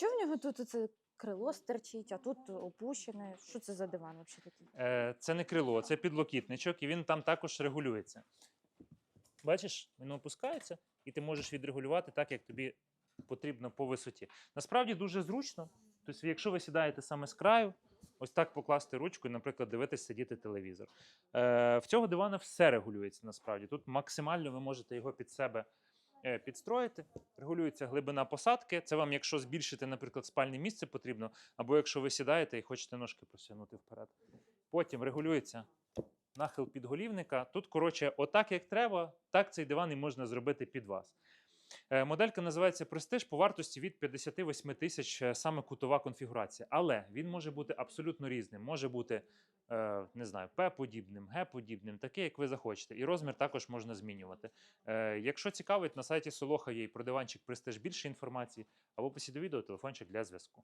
Що в нього тут оце крило стерчить, а тут опущене? Що це за диван взагалі такий? Е, Це не крило, це підлокітничок, і він там також регулюється. Бачиш, він опускається, і ти можеш відрегулювати так, як тобі потрібно по висоті. Насправді дуже зручно. Тобто, якщо ви сідаєте саме з краю, ось так покласти ручку і, наприклад, дивитися, сидіти телевізор. Е, в цього дивана все регулюється насправді. Тут максимально ви можете його під себе підстроїти. Регулюється глибина посадки. Це вам, якщо збільшити, наприклад, спальне місце потрібно, або якщо ви сідаєте і хочете ножки просягнути вперед. Потім регулюється нахил підголівника. Тут, коротше, отак як треба, так цей диван і можна зробити під вас. Е, Моделька називається Престиж по вартості від 58 тисяч е, саме кутова конфігурація. Але він може бути абсолютно різним. Може бути, е, не знаю, П-подібним, Г-подібним, таке, як ви захочете. І розмір також можна змінювати. Якщо цікавить, на сайті Солоха є і про диванчик Престиж більше інформації, або посі до відео телефончик для зв'язку.